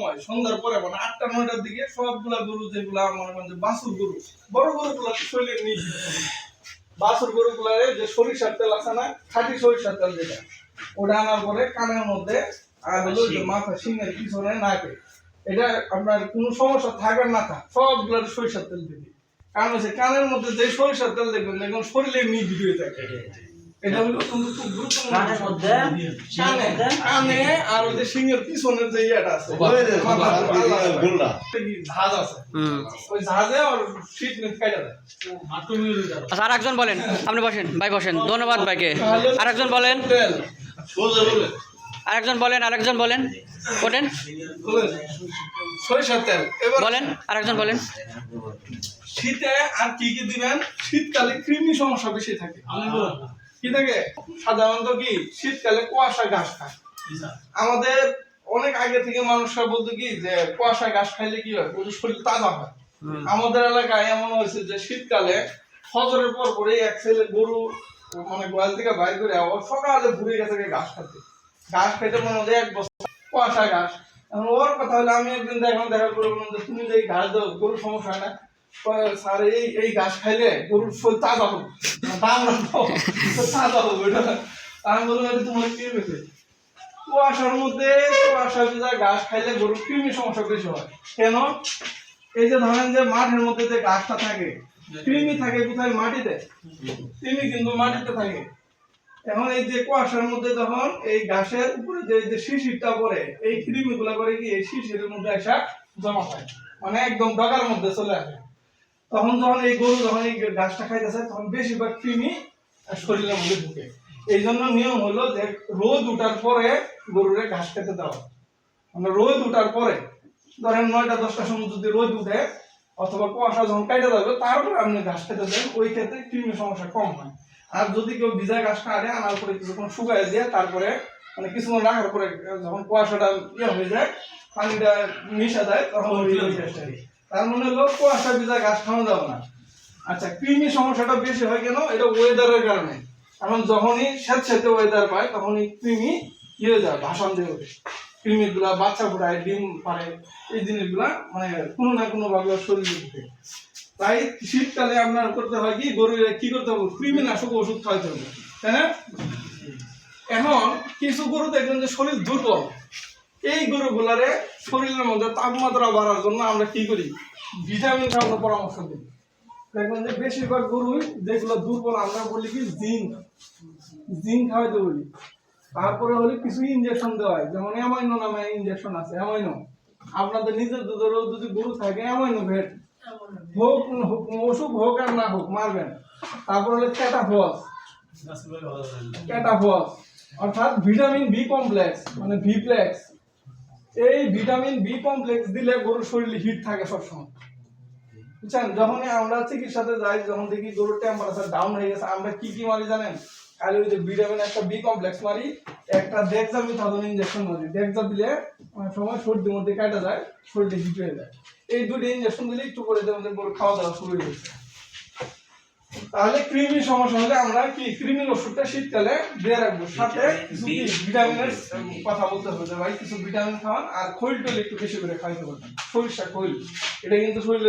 সময়, সন্ধ্যার পরে মানে আটটা, নয়টার দিকে সবগুলা গরু বাছুর গরু, বড় শরীরে নিয়ে গরুগুলারে যে সরিষার তেল আছে না, খাঁটি সরিষার তেল যেটা, ওটা আনার পরে কানের মধ্যে আর হলো যে মাথা সিংহের পিছনে নাকে, এটা আপনার কোনো সমস্যা থাকার না থাক সবগুলার সরিষার তেল দিবি। কারণ হচ্ছে কানের মধ্যে যে সরিষার তেল দেখবেন দেখবেন শরীরে নিয়ে হয়ে থাকে। এটা হলো কিন্তু খুব গুরুত্বপূর্ণ কানের মধ্যে কানে কানে। আর ওই যে সিংহের পিছনের যে ইয়েটা আছে মাথা, আল্লাহ আছে। একটা কি ঝাঁজ আছে? ওই ঝাঁজে ওর শীত কাটা দেয়। আচ্ছা আর একজন বলেন। আপনি বসেন ভাই বসেন। ধন্যবাদ ভাইকে। আর একজন বলেন। আর একজন বলেন আরেকজন বলেন। ওঠেন। বলেন। সরিষার তেল। এবার বলেন আরেকজন বলেন। শীতে আর কি কি দিবেন? শীতকালে কৃমি সমস্যা বেশি থাকে। কি থাকে সাধারণত কি শীতকালে কুয়াশা ঘাস খায়। আমাদের অনেক আগে থেকে মানুষরা বলতো কি যে কুয়াশা ঘাস খাইলে কি হয়? শরীর তাজা হয়। আমাদের এলাকায় এমন হয়েছে যে শীতকালে ফজরের পর পরে এক ছেলে গরু মানে গোয়াল থেকে বাইর করে আবার সকালে ঘুরে গেছে ঘাস খাতে ঘাস খাইতে মনে হয় এক বছর কুয়াশা ঘাস। এখন ওর কথা হলে আমি একদিন দেখলাম দেখা করব তুমি যে ঘাস দাও গরুর সমস্যা হয় না? কেন? এই যে ধরেন যে মাঠের মধ্যে যে থাকে কৃমি থাকে কোথায়? মাটিতে। কৃমি কিন্তু মাটিতে থাকে। এখন এই যে কুয়াশার মধ্যে যখন এই ঘাসের উপরে যে যে শিশিরটা পড়ে, এই কৃমি গুলা করে কি, এই শিশিরের মধ্যে জমা হয়। মানে একদম ডগার মধ্যে চলে আসে। তখন যখন এই গরু যখন এই ঘাসটা খাইতেছে তখন বেশিরভাগ কৃমি শরীরের মধ্যে ঢুকে। এই জন্য নিয়ম হলো যে রোদ উঠার পরে গরুরে ঘাস খেতে দেওয়া মানে রোদ উঠার পরে ধরেন নয়টা দশটার সময় যদি রোদ উঠে অথবা কুয়াশা যখন কাটা যাবে তারপরে আপনি ঘাস খেতে দেন ওই ক্ষেত্রে কৃমির সমস্যা কম হয়। আর যদি কেউ ভিজা ঘাস কাটে আনার পরে কিছুক্ষণ শুকায় দিয়ে তারপরে মানে কিছুক্ষণ রাখার পরে যখন কুয়াশাটা ইয়ে হয়ে যায় পানিটা মিশা দেয় তখন তার মানে হলো কুয়াশা ভিজা ঘাস খাওয়া যাবে না। আচ্ছা কৃমি সমস্যাটা বেশি হয় কেন? এটা ওয়েদারের কারণে। এখন যখনই স্যাঁতস্যাঁতে ওয়েদার পায়, তখনই কৃমি ইয়ে যায় ভাষণ দিয়ে ওঠে। কৃমিগুলা বাচ্চা ফুটায়, ডিম পারে এই জিনিসগুলা মানে কোনো না কোনো ভাবে শরীরে ঢুকে। তাই শীতকালে আপনার করতে হয় কি গরু কি করতে হবে? কৃমিনাশক ওষুধ খাওয়াতে হবে, তাই না? এখন কিছু গরু দেখবেন যে শরীর দুর্বল। এই গরুগুলারে শরীরের মধ্যে তাপমাত্রা বাড়ার জন্য আমরা কি করি? ভিটামিন খাওয়ানোর পরামর্শ দিই। দেখবেন যে বেশিরভাগ গরুই যেগুলো দুর্বল আমরা বলি কি জিঙ্ক জিঙ্ক খাওয়াইতে বলি। তারপরে হলে কিছু ইঞ্জেকশন দেওয়া হয়। যেমন অ্যামাইনো নামে ইঞ্জেকশন আছে অ্যামাইনো আপনাদের নিজের দুধেরও যদি গরু থাকে অ্যামাইনো ভেট হোক হোক অসুখ হোক আর না হোক মারবেন। তারপর হলে ক্যাটাফস ক্যাটাফস অর্থাৎ ভিটামিন বি কমপ্লেক্স মানে ভি প্লেক্স এই ভিটামিন বি কমপ্লেক্স দিলে গরুর শরীরে হিট থাকে সবসময়। বুঝছেন? যখনই আমরা চিকিৎসাতে যাই, যখন দেখি গরুর টেম্পারেচার ডাউন হয়ে গেছে, আমরা কি কি মারি জানেন? খালি ওই যে ভিটামিন একটা বি কমপ্লেক্স মারি, একটা ডেক্সামিথাজোন ইনজেকশন মারি। ডেক্সা দিলে অনেক সময় সর্দির মধ্যে কাটা যায়, শরীরে হিট হয়ে যায়। এই দুটো ইনজেকশন দিলে একটু করে দেবেন গরু খাওয়া দাওয়া শুরু হয়ে গেছে। তাহলে কৃমি সমস্যা হলে আমরা কি কৃমির ওষুধটা শীতকালে দিয়ে রাখব? সাথে কিছু ভিটামিনের কথা বলতে হবে যে ভাই কিছু ভিটামিন খাওয়ান আর খৈল টৈল একটু বেশি করে খাইতে পারবেন। সরিষা খৈল এটা কিন্তু শরীরে